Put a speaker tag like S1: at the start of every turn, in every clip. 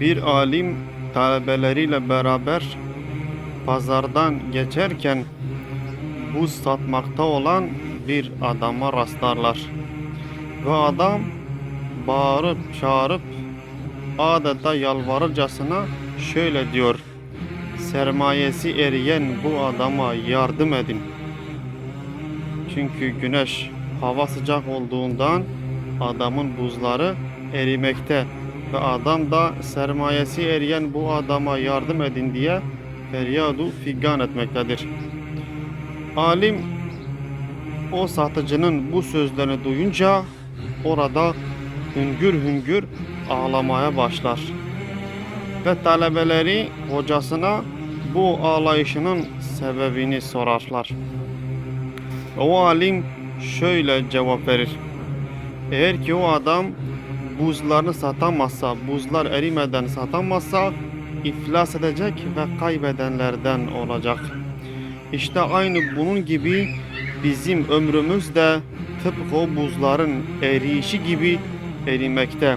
S1: Bir alim talebeleriyle beraber pazardan geçerken buz satmakta olan bir adama rastlarlar. Ve adam bağırıp çağırıp adeta yalvarırcasına şöyle diyor. Sermayesi eriyen bu adama yardım edin. Çünkü güneş hava sıcak olduğundan adamın buzları erimekte ve adam da sermayesi eriyen bu adama yardım edin diye feryadu figan etmektedir. Alim o satıcının bu sözlerini duyunca orada hüngür hüngür ağlamaya başlar. Ve talebeleri hocasına bu ağlayışının sebebini sorarlar. O alim şöyle cevap verir. Eğer ki o adam buzlarını satamazsa, buzlar erimeden satamazsa iflas edecek ve kaybedenlerden olacak. İşte aynı bunun gibi bizim ömrümüz de tıpkı o buzların eriyişi gibi erimekte.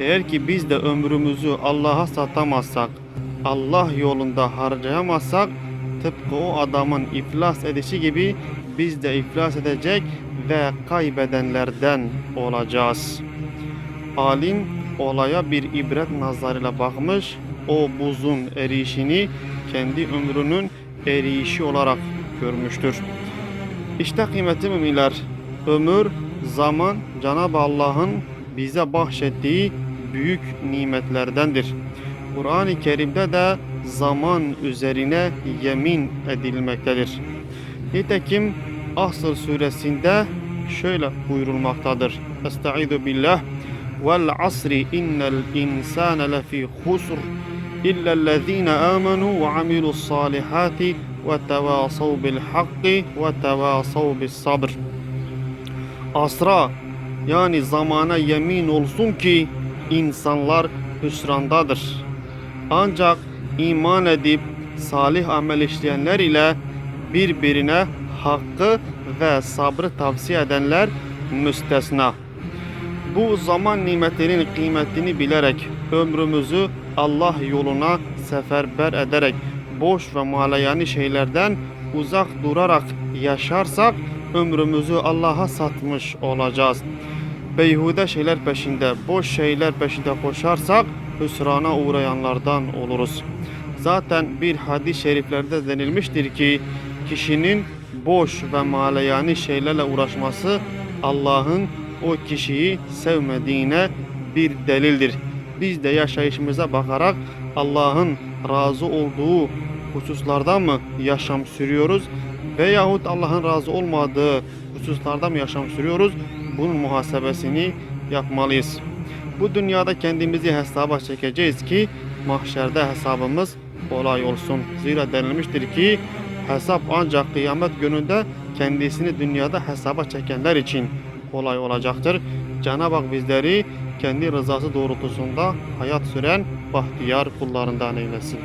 S1: Eğer ki biz de ömrümüzü Allah'a satamazsak, Allah yolunda harcayamazsak tıpkı o adamın iflas edişi gibi biz de iflas edecek ve kaybedenlerden olacağız. Alim olaya bir ibret nazarıyla bakmış, o buzun eriyişini kendi ömrünün eriyişi olarak görmüştür. İşte kıymetli müminler, ömür, zaman Cenab-ı Allah'ın bize bahşettiği büyük nimetlerdendir. Kur'an-ı Kerim'de de zaman üzerine yemin edilmektedir. Nitekim Asr suresinde şöyle buyurulmaktadır. Estaizu billah vel asri innel insane lefi husr illellezine amenu ve amilus salihati ve tevasav bil hakki ve tevasav bis sabr. Asra yani zamana yemin olsun ki insanlar hüsrandadır. Ancak iman edip salih amel işleyenler ile birbirine hakkı ve sabrı tavsiye edenler müstesna. Bu zaman nimetlerinin kıymetini bilerek ömrümüzü Allah yoluna seferber ederek boş ve malayani şeylerden uzak durarak yaşarsak ömrümüzü Allah'a satmış olacağız. Beyhude şeyler peşinde, boş şeyler peşinde koşarsak hüsrana uğrayanlardan oluruz. Zaten bir hadis-i şeriflerde denilmiştir ki kişinin boş ve malayani şeylerle uğraşması Allah'ın o kişiyi sevmediğine bir delildir. Biz de yaşayışımıza bakarak Allah'ın razı olduğu hususlarda mı yaşam sürüyoruz veyahut Allah'ın razı olmadığı hususlarda mı yaşam sürüyoruz? Bunun muhasebesini yapmalıyız. Bu dünyada kendimizi hesaba çekeceğiz ki mahşerde hesabımız kolay olsun. Zira denilmiştir ki hesap ancak kıyamet gününde kendisini dünyada hesaba çekenler için kolay olacaktır. Cenab-ı Hak bizleri kendi rızası doğrultusunda hayat süren bahtiyar kullarından eylesin.